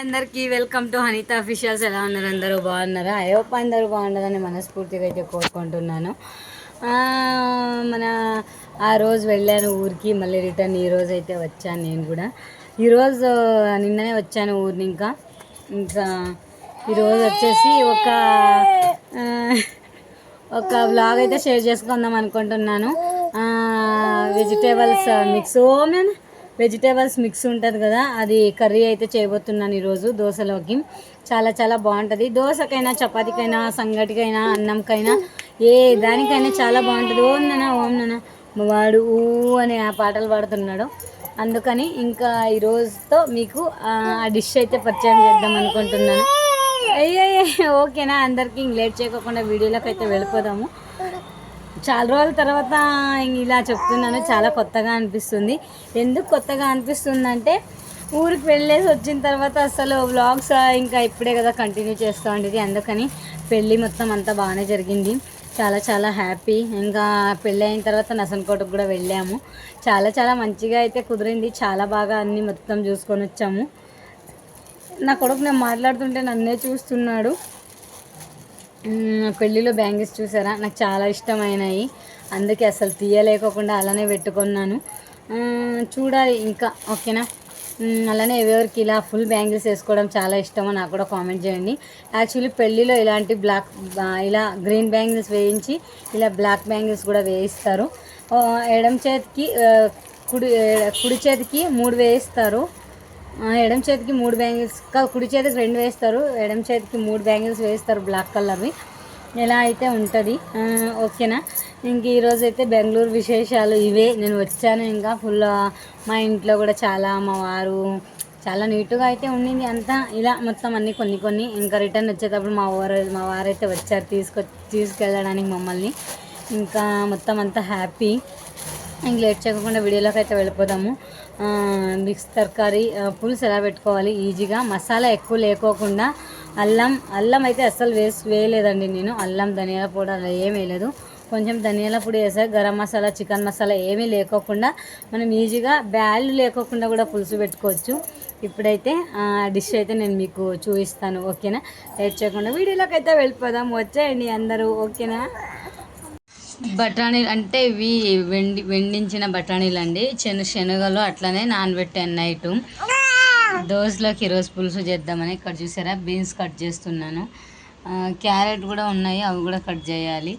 అందరికీ welcome to Haneetha officials. ఎలా ఉన్నారు? అందరూ బాగున్నారా? అయ్యోప అందరూ బాగున్నారని మనస్ఫూర్తిగా అయితే కోరుకుంటున్నాను. మన ఆ రోజు వెళ్ళాను ఊరికి మళ్ళీ రిటర్న్ ఈ రోజు అయితే వచ్చాను నేను కూడా. ఈరోజు నిన్ననే వచ్చాను ఊరిని ఇంకా. ఇంకా ఈరోజు వచ్చేసి ఒక ఒక బ్లాగ్ అయితే షేర్ చేసుకుందాం అనుకుంటున్నాను. వెజిటేబుల్స్ మిక్స్ ఓమెన్ వెజిటేబుల్స్ మిక్స్ ఉంటుంది కదా అది కర్రీ అయితే చేయబోతున్నాను ఈరోజు దోశలోకి. చాలా చాలా బాగుంటుంది. దోశకైనా చపాతీకైనా సంగటికైనా అన్నంకైనా ఏ దానికైనా చాలా బాగుంటుంది. ఓం నాన్న ఓం నాన్న వాడు ఊ అనే ఆ పాటలు పాడుతున్నాడు. అందుకని ఇంకా ఈరోజుతో మీకు ఆ డిష్ అయితే పరిచయం చేద్దాం అనుకుంటున్నాను. అయ్యే ఓకేనా? అందరికీ లేట్ చేయకుండా వీడియోలోకి అయితే వెళ్ళిపోదాము. చాలా రోజుల తర్వాత ఇలా చెప్తున్నాను. చాలా కొత్తగా అనిపిస్తుంది. ఎందుకు కొత్తగా అనిపిస్తుంది అంటే ఊరికి వెళ్ళేసి వచ్చిన తర్వాత అసలు వ్లాగ్స్ ఇంకా ఇప్పుడే కదా కంటిన్యూ చేస్తూ ఉండేది. అందుకని పెళ్ళి మొత్తం అంతా బాగానే జరిగింది. చాలా చాలా హ్యాపీ ఇంకా పెళ్ళి అయిన తర్వాత నసన్కోటకు కూడా వెళ్ళాము. చాలా చాలా మంచిగా అయితే కుదిరింది. చాలా బాగా అన్నీ మొత్తం చూసుకొని వచ్చాము. నా కొడుకు నేను మాట్లాడుతుంటే నన్నే చూస్తున్నాడు. పెళ్ళిలో బ్యాంగిల్స్ చూసారా? నాకు చాలా ఇష్టమైనవి అందుకే అసలు తీయలేకోకుండా అలానే పెట్టుకున్నాను. చూడాలి ఇంకా ఓకేనా? అలానే ఎవరికి ఇలా ఫుల్ బ్యాంగిల్స్ వేసుకోవడం చాలా ఇష్టమో నాకు కూడా కామెంట్ చేయండి. యాక్చువల్లీ పెళ్ళిలో ఇలాంటి బ్లాక్ ఇలా గ్రీన్ బ్యాంగిల్స్ వేయించి ఇలా బ్లాక్ బ్యాంగిల్స్ కూడా వేయిస్తారు. ఎడమ చేతికి కుడి కుడి చేతికి మూడు వేయిస్తారు. ఎడమ చేతికి మూడు బ్యాంగిల్స్ కుడి చేతికి రెండు వేస్తారు ఎడమ చేతికి మూడు బ్యాంగిల్స్ వేస్తారు బ్లాక్ కలర్వి. ఎలా అయితే ఉంటుంది ఓకేనా? ఇంక ఈరోజు అయితే బెంగళూరు విశేషాలు ఇవే. నేను వచ్చాను ఇంకా ఫుల్ మా ఇంట్లో కూడా చాలా మా వారు చాలా నీట్గా అయితే ఉండింది అంతా. ఇలా మొత్తం అన్ని కొన్ని కొన్ని ఇంకా రిటర్న్ వచ్చేటప్పుడు మా వారు మా వారైతే వచ్చారు తీసుకొ తీసుకెళ్ళడానికి మమ్మల్ని. ఇంకా మొత్తం అంతా హ్యాపీ. ఇంక లేట్ చేయకుండా వీడియోలోకి అయితే వెళ్ళిపోదాము. మిక్స్ తరకారీ పులుసు ఎలా పెట్టుకోవాలి? ఈజీగా. మసాలా ఎక్కువ లేకోకుండా అల్లం అల్లం అయితే అస్సలు వేసి వేయలేదండి నేను. అల్లం ధనియాల పొడి అలా ఏం వేయలేదు. కొంచెం ధనియాల పొడి వేసా. గరం మసాలా చికెన్ మసాలా ఏమీ లేకోకుండా మనం ఈజీగా బ్యాళ్ళు లేకోకుండా కూడా పులుసు పెట్టుకోవచ్చు. ఇప్పుడైతే ఆ డిష్ అయితే నేను మీకు చూపిస్తాను. ఓకేనా? లేట్ చేయకుండా వీడియోలోకి అయితే వెళ్ళిపోదాం. వచ్చేయండి అందరూ. ఓకేనా? బఠానీలు అంటే ఇవి వెండి వెండించిన బఠానీలు అండి శన శనగలు అట్లనే నానబెట్టాను నైట్. దోశలోకి ఈరోజు పులుసు చేద్దామని ఇక్కడ చూసారా? బీన్స్ కట్ చేస్తున్నాను. క్యారెట్ కూడా ఉన్నాయి అవి కూడా కట్ చేయాలి.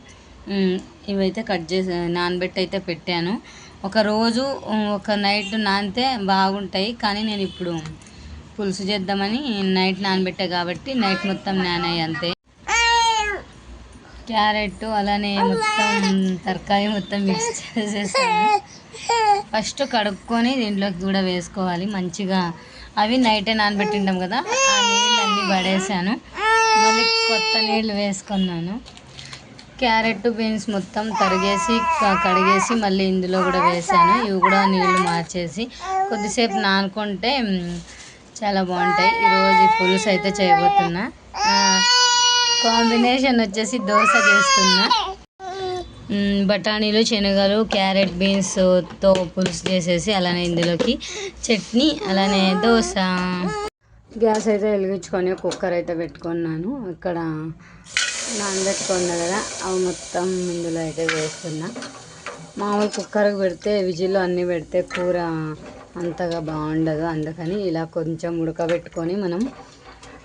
ఇవైతే కట్ చేసి నానబెట్టి అయితే పెట్టాను. ఒక రోజు ఒక నైట్ నానితే బాగుంటాయి కానీ నేను ఇప్పుడు పులుసు చేద్దామని నైట్ నానబెట్టా కాబట్టి నైట్ మొత్తం నానాయి అంతే. క్యారెట్ అలానే మొత్తం తరకాయ మొత్తం మిక్స్ చేసేసాను. ఫస్ట్ కడుక్కొని దీంట్లోకి కూడా వేసుకోవాలి మంచిగా. అవి నైటే నానబెట్టింటాం కదా ఆ నీళ్ళు అన్నీ పడేసాను. మళ్ళీ కొత్త నీళ్ళు వేసుకున్నాను. క్యారెట్ బీన్స్ మొత్తం తరిగేసి కడిగేసి మళ్ళీ ఇందులో కూడా వేసాను. ఇవి కూడా నీళ్ళు మార్చేసి కొద్దిసేపు నానుకుంటే చాలా బాగుంటాయి. ఈరోజు పులుసు అయితే చేయబోతున్నా. కాంబినేషన్ వచ్చేసి దోశ చేస్తున్నా. బఠానీలు శనగలు క్యారెట్ బీన్స్తో పులుసు చేసేసి అలానే ఇందులోకి చట్నీ అలానే దోశ. గ్యాస్ అయితే వెలిగించుకొని కుక్కర్ అయితే పెట్టుకున్నాను. ఇక్కడ నానబెట్టుకున్నా కదా అవి మొత్తం ఇందులో అయితే వేస్తున్నా. మామూలు కుక్కర్కి పెడితే విజిల్లో అన్నీ పెడితే కూర అంతగా బాగుండదు. అందుకని ఇలా కొంచెం ఉడకబెట్టుకొని మనం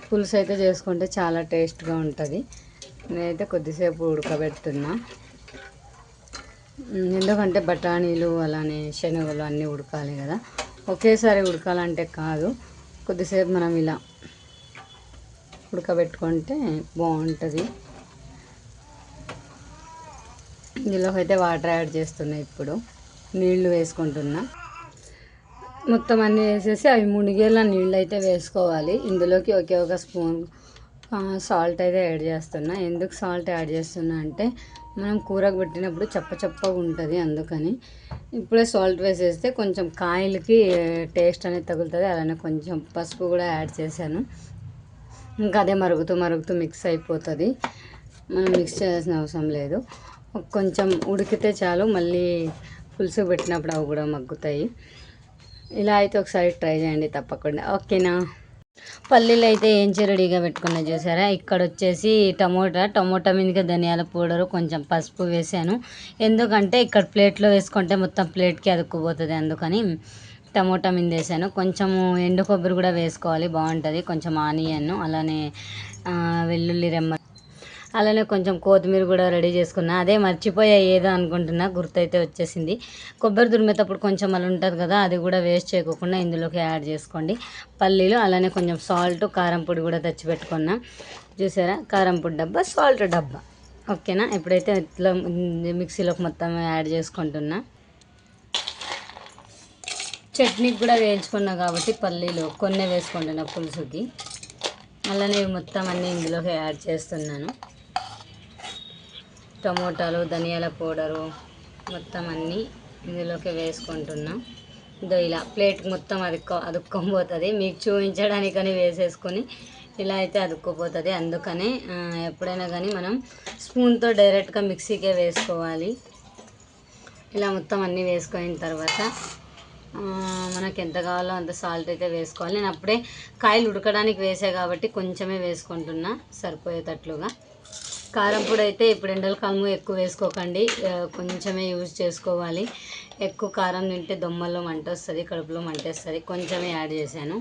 పులుసు అయితే చేసుకుంటే చాలా టేస్ట్గా ఉంటుంది. నేనైతే కొద్దిసేపు ఉడకబెడుతున్నా. ఎందుకంటే బఠానీలు అలానే శనగలు అన్నీ ఉడకాలి కదా. ఒకేసారి ఉడకాలంటే కాదు. కొద్దిసేపు మనం ఇలా ఉడకబెట్టుకుంటే బాగుంటుంది. ఇందులోకి అయితే వాటర్ యాడ్ చేస్తున్నా ఇప్పుడు. నీళ్ళు వేసుకుంటున్నా. మొత్తం అన్నీ వేసేసి అవి మునిగేలా నీళ్ళు అయితే వేసుకోవాలి. ఇందులోకి ఒకే ఒక స్పూన్ సాల్ట్ అయితే యాడ్ చేస్తున్నా. ఎందుకు సాల్ట్ యాడ్ చేస్తున్నా అంటే మనం కూరకు పెట్టినప్పుడు చప్ప చప్పగా ఉంటుంది అందుకని. ఇప్పుడే సాల్ట్ వేసేస్తే కొంచెం కాయలకి టేస్ట్ అనేది తగులుతుంది. అలానే కొంచెం పసుపు కూడా యాడ్ చేశాను. ఇంకా అదే మరుగుతూ మరుగుతూ మిక్స్ అయిపోతుంది. మనం మిక్స్ చేయాల్సిన అవసరం లేదు. కొంచెం ఉడికితే చాలు మళ్ళీ పులుసు పెట్టినప్పుడు అవి కూడా మగ్గుతాయి. ఇలా అయితే ఒకసారి ట్రై చేయండి తప్పకుండా. ఓకేనా? పల్లీలు అయితే ఏం రెడీగా పెట్టుకున్నా చూసారా? ఇక్కడ వచ్చేసి టమోటా. టమోటా మీదకి ధనియాల పౌడరు కొంచెం పసుపు వేసాను. ఎందుకంటే ఇక్కడ ప్లేట్లో వేసుకుంటే మొత్తం ప్లేట్కి అదుక్కుపోతుంది అందుకని టమోటా మీద వేసాను. కొంచెము ఎండు కొబ్బరి కూడా వేసుకోవాలి బాగుంటుంది. కొంచెం ఆనియన్ అలానే వెల్లుల్లి రెమ్మ అలానే కొంచెం కొత్తిమీర కూడా రెడీ చేసుకున్నా. అదే మర్చిపోయా ఏదో అనుకుంటున్నా. గుర్తైతే వచ్చేసింది. కొబ్బరి తురిమేటప్పుడు కొంచెం అలా ఉంటుంది కదా అది కూడా వేస్ట్ చేయకుండా ఇందులోకి యాడ్ చేసుకోండి. పల్లీలు అలానే కొంచెం సాల్ట్ కారం పొడి కూడా తెచ్చి పెట్టుకున్నా చూసారా? కారం పొడి డబ్బా సాల్ట్ డబ్బా. ఓకేనా? ఇప్పుడైతే ఇట్లా మిక్సీలోకి మొత్తం యాడ్ చేసుకుంటున్నా. చట్నీకి కూడా వేయించుకున్నా కాబట్టి పల్లీలు కొన్ని వేసుకుంటున్నా పులుసుకి. అలానే మొత్తం అన్నీ ఇందులోకి యాడ్ చేస్తున్నాను. టమోటాలు ధనియాల పౌడరు మొత్తం అన్నీ ఇందులోకి వేసుకుంటున్నాం. ఇదో ఇలా ప్లేట్ మొత్తం అదుక్కో అదుక్కోపోతుంది మీకు చూపించడానికని వేసేసుకొని ఇలా అయితే అదుక్కుపోతుంది అందుకనే ఎప్పుడైనా కానీ మనం స్పూన్తో డైరెక్ట్గా మిక్సీకే వేసుకోవాలి. ఇలా మొత్తం అన్నీ వేసుకున్న తర్వాత మనకు మనకి ఎంత కావాలో అంత సాల్ట్ అయితే వేసుకోవాలి. నేను అప్పుడే కాయలు ఉడకడానికి వేసా కాబట్టి కొంచెమే వేసుకుంటున్నా సరిపోయేటట్లుగా. కారం పొడి అయితే ఇప్పుడు ఎండల కాలము ఎక్కువ వేసుకోకండి. కొంచెమే యూజ్ చేసుకోవాలి. ఎక్కువ కారం తింటే దొమ్మల్లో మంట వస్తుంది కడుపులో మంట వస్తుంది కొంచెమే యాడ్ చేశాను.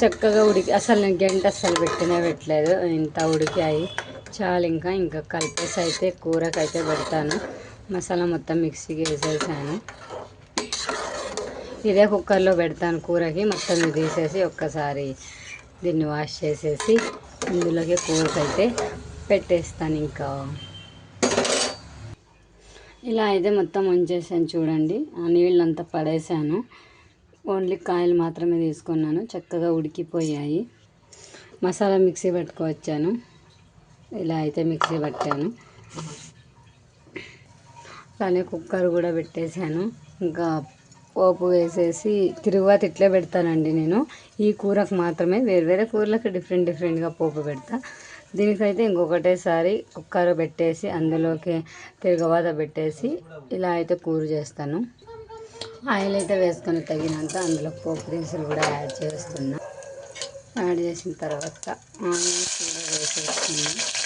చక్కగా ఉడికి అసలు నేను గంట అసలు పెట్టినే పెట్టలేదు. ఇంత ఉడికాయి. చాలు ఇంకా ఇంకా కలిపేసి అయితే కూరకైతే పెడతాను. మసాలా మొత్తం మిక్సీకి వేసేసాను ఇదే కుక్కర్లో పెడతాను కూరకి. మొత్తం తీసేసి ఒక్కసారి దీన్ని వాష్ చేసేసి ఇందులోకి కూరకైతే పెట్టేస్తాను ఇంకా. ఇలా అయితే మొత్తం ఉంచేసాను చూడండి. ఆ నీళ్ళంతా పడేసాను. ఓన్లీ కాయలు మాత్రమే తీసుకున్నాను. చక్కగా ఉడికిపోయాయి. మసాలా మిక్సీ పట్టుకొచ్చాను ఇలా అయితే మిక్సీ పట్టాను. అలానే కుక్కర్ కూడా పెట్టేశాను. ఇంకా పోపు వేసేసి తిరుగుబాటు ఇట్లే పెడతానండి నేను. ఈ కూరకు మాత్రమే వేరు వేరే కూరలకు డిఫరెంట్ డిఫరెంట్గా పోపు పెడతా. దీనికైతే ఇంకొకటేసారి కుక్కర్ పెట్టేసి అందులోకి తిరగవాత పెట్టేసి ఇలా అయితే కూర చేస్తాను. ఆయిల్ అయితే వేసుకొని తగినంత అందులో పోపు దినుసులు కూడా యాడ్ చేస్తున్నా. యాడ్ చేసిన తర్వాత ఆయిల్ కూడా వేసేస్తున్నాను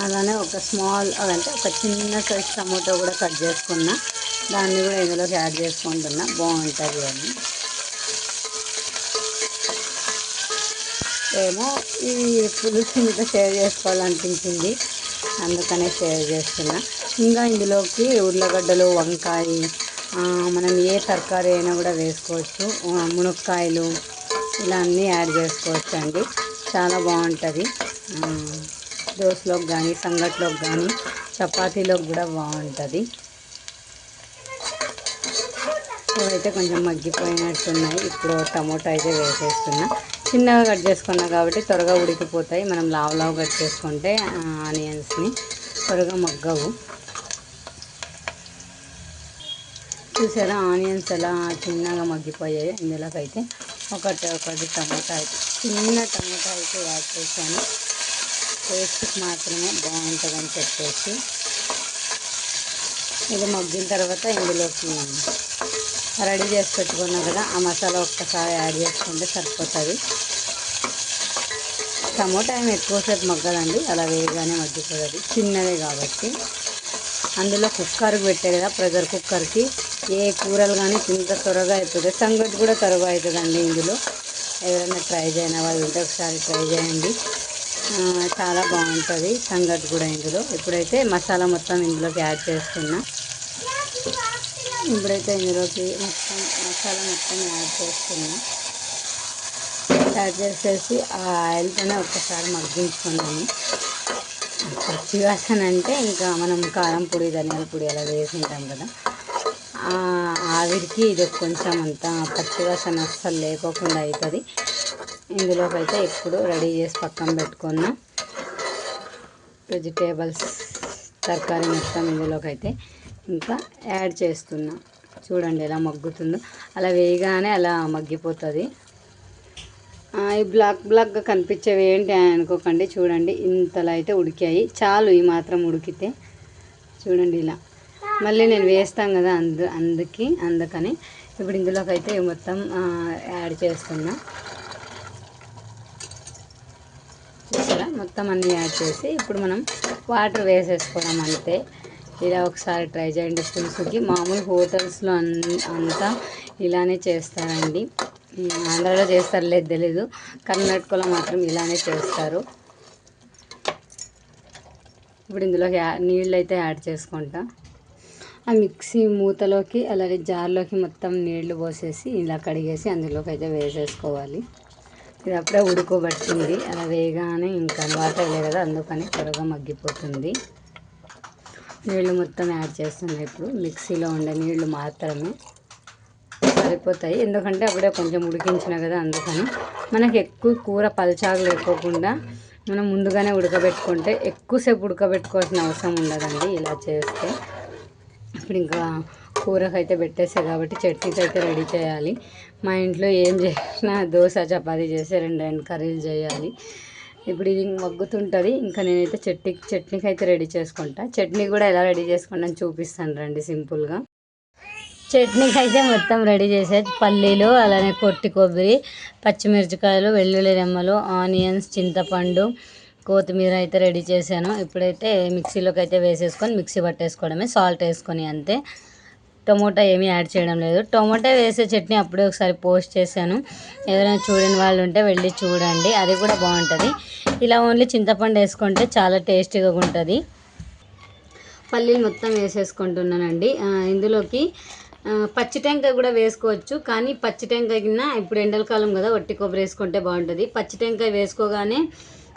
అలానే ఒక స్మాల్ అంటే ఒక చిన్న సైజ్ టమాటో కూడా కట్ చేసుకున్నా. దాన్ని కూడా ఇందులోకి యాడ్ చేసుకుంటున్నా. బాగుంటుంది అని. ఏమో ఈ పులుసు మీతో షేర్ చేసుకోవాలనిపించింది. అందుకనే షేర్ చేస్తున్నా. ఇంకా ఇందులోకి ఉర్లగడ్డలు వంకాయ మనం ఏ తరకారీ అయినా కూడా వేసుకోవచ్చు. మునక్కాయలు ఇలా అన్నీ యాడ్ చేసుకోవచ్చు అండి చాలా బాగుంటుంది. దోశలోకి కానీ సంగట్లోకి కానీ చపాతీలోకి కూడా బాగుంటుంది. ఇవైతే కొంచెం మగ్గిపోయినట్టున్నాయి. ఇప్పుడు టమోటా అయితే వేసేస్తున్నా. చిన్నగా కట్ చేసుకున్నా కాబట్టి త్వరగా ఉడికిపోతాయి. మనం లావు లావు కట్ చేసుకుంటే ఆనియన్స్ని త్వరగా మగ్గవు. చూసారా? ఆనియన్స్ ఎలా చిన్నగా మగ్గిపోయాయి ఇందులోకైతే ఒకటి ఒకటి టమాటా అయితే చిన్న టమాటా అయితే యాడ్ చేశాను. టేస్ట్కి మాత్రమే బాగుంటుందని చెప్పేసి ఇది మగ్గిన తర్వాత ఇందులోకి రెడీ చేసి పెట్టుకున్నాం కదా ఆ మసాలా ఒక్కసారి యాడ్ చేసుకుంటే సరిపోతుంది. టమోటా ఏమి ఎక్కువసేపు మగ్గదండి అలా వేరుగానే మగ్గిపోతుంది. చిన్నదే కాబట్టి. అందులో కుక్కర్కి పెట్టే కదా ప్రెషర్ కుక్కర్కి ఏ కూరలు కానీ ఇంత త్వరగా అవుతుంది సంగటి కూడా త్వరగా అవుతుందండి ఇందులో. ఎవరైనా ట్రై చేయని వాళ్ళు ఉంటే ఒకసారి ట్రై చేయండి. చాలా బాగుంటుంది సంగటి కూడా ఇందులో. ఇప్పుడైతే మసాలా మొత్తం ఇందులోకి యాడ్ చేస్తున్నా. ఇప్పుడైతే ఇందులోకి మొత్తం మసాలా మొత్తం యాడ్ చేస్తున్నా. యాడ్ చేసేసి ఆ ఆయిల్తోనే ఒక్కసారి మగ్గించుకున్నాము పచ్చి వాసన అంటే ఇంకా మనం కారం పొడి ధనియాల పొడి అలా వేసుకుంటాం కదా. ఆవిరికి ఇది కొంచెం అంత పచ్చి వాసన అస్సలు లేకోకుండా అవుతుంది ఇందులోకి అయితే ఇప్పుడు రెడీ చేసి పక్కన పెట్టుకున్న వెజిటేబుల్స్ తరకారీ మొత్తం ఇందులోకైతే ఇంకా యాడ్ చేస్తున్నా. చూడండి ఎలా మగ్గుతుందో. అలా వేయగానే అలా మగ్గిపోతుంది. ఈ బ్లాక్ బ్లాక్గా కనిపించేవి ఏంటి అనుకోకండి. చూడండి ఇంతలా అయితే ఉడికాయి. చాలు ఈ మాత్రం ఉడికితే. చూడండి ఇలా. మళ్ళీ నేను వేస్తాం కదా అందు అందుకి అందుకని. ఇప్పుడు ఇందులోకి అయితే మొత్తం యాడ్ చేస్తున్నా చూసారా మొత్తం అన్నీ యాడ్ చేసి ఇప్పుడు మనం వాటర్ వేసేసుకోవడం అంతే. ఇలా ఒకసారి ట్రై చేయండి పులుసుకి మామూలు హోటల్స్లో అంతా ఇలానే చేస్తారండి. ఆంధ్రాలో చేస్తారు లేదు తెలీదు. కర్ణాటకలో మాత్రం ఇలానే చేస్తారు. ఇప్పుడు ఇందులోకి నీళ్ళు అయితే యాడ్ చేసుకుంటా. ఆ మిక్సీ మూతలోకి అలాగే జార్లోకి మొత్తం నీళ్ళు పోసేసి ఇలా కడిగేసి అందులోకి అయితే వేసేసుకోవాలి. ఇది అప్పుడే ఉడుకోబట్టింది. అలా వేయగానే ఇంకా వాటర్ లేదు కదా అందుకని త్వరగా మగ్గిపోతుంది. నీళ్ళు మొత్తం యాడ్ చేస్తున్నాయి ఇప్పుడు. మిక్సీలో ఉండే నీళ్ళు మాత్రమే సరిపోతాయి. ఎందుకంటే అప్పుడే కొంచెం ఉడికించిన కదా అందుకని మనకి ఎక్కువ కూర పల్చాగు లేకోకుండా మనం ముందుగానే ఉడకబెట్టుకుంటే ఎక్కువసేపు ఉడకబెట్టుకోవాల్సిన అవసరం ఉండదండి ఇలా చేస్తే. ఇప్పుడు ఇంకా కూరకైతే పెట్టేసా కాబట్టి చట్నీకి అయితే రెడీ చేయాలి. మా ఇంట్లో ఏం చేసినా దోశ చపాతీ చేసి రెండు రెండు కర్రీలు చేయాలి. ఇప్పుడు ఇది మగ్గుతుంటుంది. ఇంకా నేనైతే చట్నీ చట్నీకి అయితే రెడీ చేసుకుంటా. చట్నీ కూడా ఎలా రెడీ చేసుకుంటాను చూపిస్తాను రండి సింపుల్గా. చట్నీకి అయితే మొత్తం రెడీ చేసే పల్లీలు అలానే కొట్టి కొబ్బరి పచ్చిమిరపకాయలు వెల్లుల్లి రెమ్మలు ఆనియన్స్ చింతపండు కొత్తిమీర అయితే రెడీ చేశాను. ఇప్పుడైతే మిక్సీలోకి అయితే వేసేసుకొని మిక్సీ పట్టేసుకోవడమే సాల్ట్ వేసుకొని అంతే. టమోటా ఏమీ యాడ్ చేయడం లేదు. టమోటా వేసే చట్నీ అప్పుడే ఒకసారి పోస్ట్ చేశాను. ఎవరైనా చూడని వాళ్ళు ఉంటే వెళ్ళి చూడండి. అది కూడా బాగుంటుంది. ఇలా ఓన్లీ చింతపండు వేసుకుంటే చాలా టేస్టీగా ఉంటుంది. పల్లీలు మొత్తం వేసేసుకుంటున్నానండి. ఇందులోకి పచ్చి టెంకాయ కూడా వేసుకోవచ్చు. కానీ పచ్చి టెంకాయ కింద ఇప్పుడు ఎండలకాలం కదా వట్టి కొబ్బరి వేసుకుంటే బాగుంటుంది. పచ్చి టెంకాయ వేసుకోగానే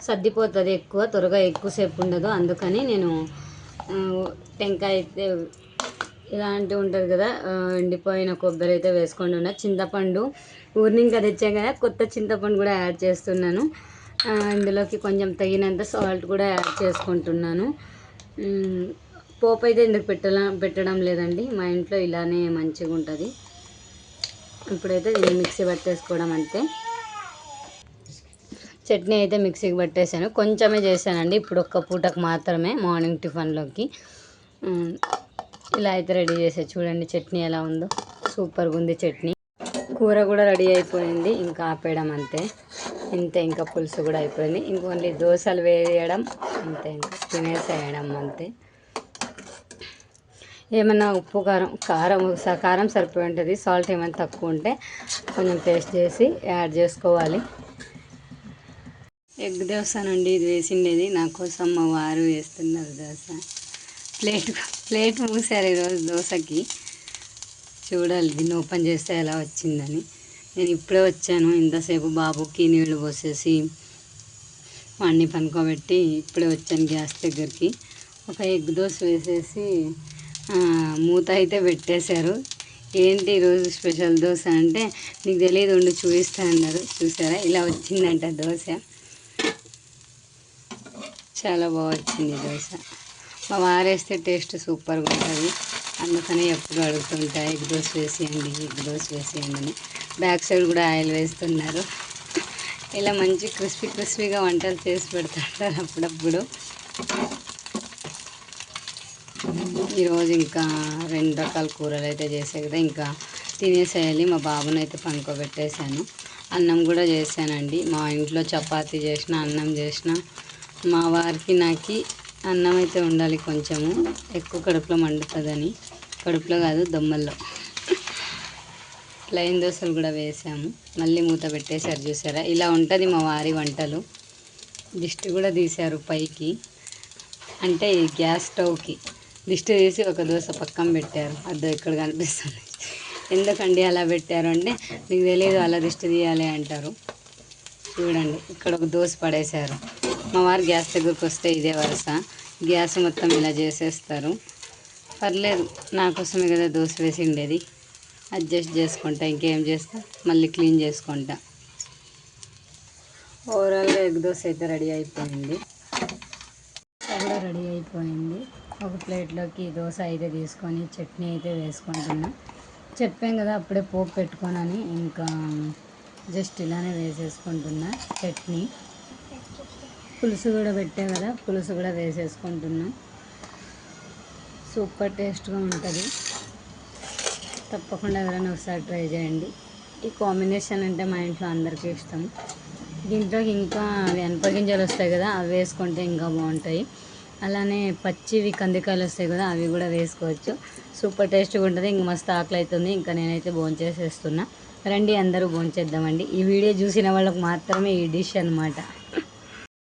సర్దిపోతుంది ఎక్కువ త్వరగా ఎక్కువసేపు ఉండదు. అందుకని నేను టెంకాయ అయితే ఇలాంటివి ఉంటుంది కదా ఎండిపోయిన కొబ్బరి అయితే వేసుకోండి ఉన్నా చింతపండు ఊరిని ఇంకా తెచ్చాం కదా కొత్త చింతపండు కూడా యాడ్ చేస్తున్నాను. ఇందులోకి కొంచెం తగినంత సాల్ట్ కూడా యాడ్ చేసుకుంటున్నాను. పోపు అయితే ఇందుకు పెట్టడం పెట్టడం లేదండి. మా ఇంట్లో ఇలానే మంచిగా ఉంటుంది. ఇప్పుడైతే దీన్ని మిక్సీ పట్టేసుకోవడం అంతే. చట్నీ అయితే మిక్సీకి పట్టేసాను కొంచెమే చేశానండి. ఇప్పుడు ఒక్క పూటకు మాత్రమే మార్నింగ్ టిఫిన్లోకి. ఇలా అయితే రెడీ చేసే చూడండి చట్నీ ఎలా ఉందో. సూపర్గా ఉంది చట్నీ. కూర కూడా రెడీ అయిపోయింది ఇంకా ఆపేయడం అంతే. ఇంతే ఇంకా పులుసు కూడా అయిపోయింది. ఇంకొన్ని దోశలు వేయడం అంతే ఇంకా తినేసేయడం అంతే. ఏమన్నా ఉప్పు కారం కారం స- కారం సరిపోయి ఉంటుంది. సాల్ట్ ఏమైనా తక్కువ ఉంటే కొంచెం టేస్ట్ చేసి యాడ్ చేసుకోవాలి. ఎగ్ దోశనండి ఇది వేసిండేది. నా కోసం మా వారు వేస్తున్నారు దోశ. ప్లేట్ ప్లేట్ మూసారు ఈరోజు దోశకి. చూడాలి దీన్ని ఓపెన్ చేస్తే ఎలా వచ్చిందని. నేను ఇప్పుడే వచ్చాను. ఇంతసేపు బాబుకి నీళ్ళు పోసేసి వాడిని పనుకోబెట్టి ఇప్పుడే వచ్చాను గ్యాస్ దగ్గరికి. ఒక ఎగ్ దోశ వేసేసి మూత అయితే పెట్టేశారు. ఏంటి ఈరోజు స్పెషల్ దోశ అంటే నీకు తెలియదు ఉండి చూపిస్తా అన్నారు. చూసారా? ఇలా వచ్చిందంట దోశ. చాలా బాగా వచ్చింది దోశ. మా వారేస్తే టేస్ట్ సూపర్గా ఉంటుంది అందుకని ఎప్పుడు అడుగుతుంటా ఎగ్ దోశ వేసేయండి ఎగ్ దోశ వేసేయండి అని బ్యాక్ సైడ్ కూడా ఆయిల్ వేస్తున్నారు. ఇలా మంచి క్రిస్పీ క్రిస్పీగా వంటలు చేసి పెడుతుంటారు అప్పుడప్పుడు. ఈరోజు ఇంకా రెండు రకాల కూరలు అయితే చేసే కదా ఇంకా తినేసేయాలి. మా బాబుని అయితే పనుకోబెట్టేశాను అన్నం కూడా చేశానండి. మా ఇంట్లో చపాతీ చేసిన అన్నం చేసిన మా వారికి నాకు అన్నం అయితే ఉండాలి కొంచెము. ఎక్కువ కడుపులో మండుతుందని. కడుపులో కాదు దొమ్మల్లో. ప్లెయిన్ దోశలు కూడా వేసాము. మళ్ళీ మూత పెట్టేశారు చూసారా? ఇలా ఉంటుంది మా వారి వంటలు. దిష్టి కూడా తీశారు పైకి. అంటే ఈ గ్యాస్ స్టవ్కి. దిష్టి తీసి ఒక దోశ పక్కన పెట్టారు. అద్దం ఇక్కడ కనిపిస్తుంది. ఎందుకండి అలా పెట్టారు అంటే మీకు తెలియదు అలా దిష్టి తీయాలి అంటారు. చూడండి ఇక్కడ ఒక దోశ పడేశారు. మా వారు గ్యాస్ దగ్గరకు వస్తే ఇదే వరుస. గ్యాస్ మొత్తం ఇలా చేసేస్తారు. పర్లేదు నా కోసమే కదా దోశ వేసి ఉండేది. అడ్జస్ట్ చేసుకుంటా. ఇంకేం చేస్తా? మళ్ళీ క్లీన్ చేసుకుంటా. ఓవరాల్గా ఎగ్ దోశ అయితే రెడీ అయిపోయింది. కూడా రెడీ అయిపోయింది. ఒక ప్లేట్లోకి దోశ అయితే తీసుకొని చట్నీ అయితే వేసుకుంటున్నా. చెప్పాం కదా అప్పుడే పోపు పెట్టుకోనని. ఇంకా జస్ట్ ఇలానే వేసేసుకుంటున్నా చట్నీ. పులుసు కూడా పెట్టా కదా పులుసు కూడా వేసేసుకుంటున్నాం. సూపర్ టేస్ట్గా ఉంటుంది. తప్పకుండా ఎవరైనా ఒకసారి ట్రై చేయండి. ఈ కాంబినేషన్ అంటే మా ఇంట్లో అందరికీ ఇష్టం. దీంట్లోకి ఇంకా వెనప గింజలు వస్తాయి కదా అవి వేసుకుంటే ఇంకా బాగుంటాయి. అలానే పచ్చివి కందికాయలు వస్తాయి కదా అవి కూడా వేసుకోవచ్చు. సూపర్ టేస్ట్గా ఉంటుంది. ఇంక మస్తు ఆకలి అవుతుంది ఇంకా నేనైతే భోంచేసేస్తున్నా. రండి అందరూ భోంచేద్దామండి. ఈ వీడియో చూసిన వాళ్ళకి మాత్రమే ఈ డిష్ అనమాట